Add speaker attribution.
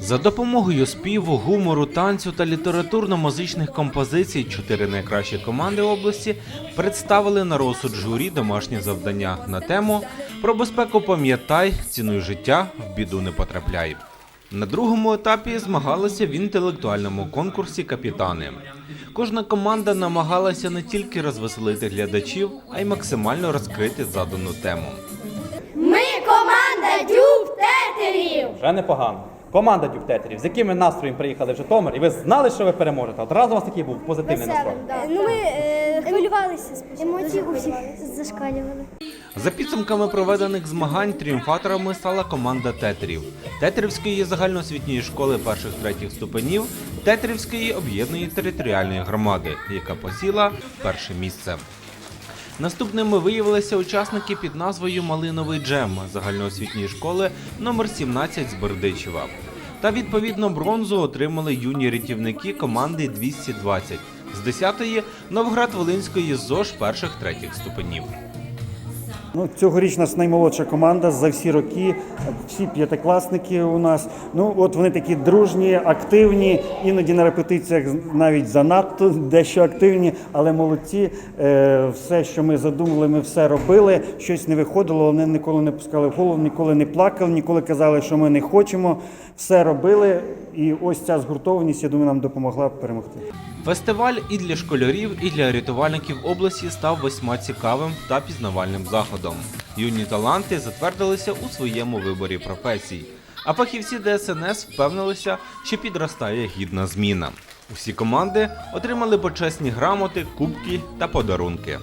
Speaker 1: За допомогою співу, гумору, танцю та літературно-музичних композицій чотири найкращі команди області представили на розсуд журі домашнє завдання на тему про безпеку пам'ятай, цінуй життя, в біду не потрапляй. На другому етапі змагалися в інтелектуальному конкурсі капітани. Кожна команда намагалася не тільки розвеселити глядачів, а й максимально розкрити задану тему.
Speaker 2: Ми команда Дюб Тетерів!
Speaker 3: Вже непогано. Команда дюптетерів, з якими настроєм приїхали в Житомир, і ви знали, що ви переможете. Одразу у вас такий був позитивний настрой.
Speaker 4: Ну ми е, хвилювалися спочатку. Емоції у всіх зашкалювали.
Speaker 1: За підсумками проведених змагань тріумфаторами стала команда тетерів Тетерівської загальноосвітньої школи перших третіх ступенів Тетерівської об'єднаної територіальної громади, яка посіла перше місце. Наступними виявилися учасники під назвою Малиновий джем загальноосвітньої школи номер 17 з Бердичева. Та відповідно бронзу отримали юні рятівники команди 220 з 10-ї Новград-Волинської ЗОЖ перших третіх ступенів.
Speaker 5: Ну, цьогоріч нас наймолодша команда за всі роки, всі п'ятикласники у нас. Ну, от вони такі дружні, активні, іноді на репетиціях навіть занадто дещо активні, але молодці. Е, все, що ми задумали, ми все робили. Щось не виходило, вони ніколи не пускали в голову, ніколи не плакали, ніколи казали, що ми не хочемо. Все робили. І ось ця згуртованість, я думаю, нам допомогла перемогти.
Speaker 1: Фестиваль і для школярів, і для рятувальників області став весьма цікавим та пізнавальним заходом. Юні таланти затвердилися у своєму виборі професій. А фахівці ДСНС впевнилися, що підростає гідна зміна. Усі команди отримали почесні грамоти, кубки та подарунки.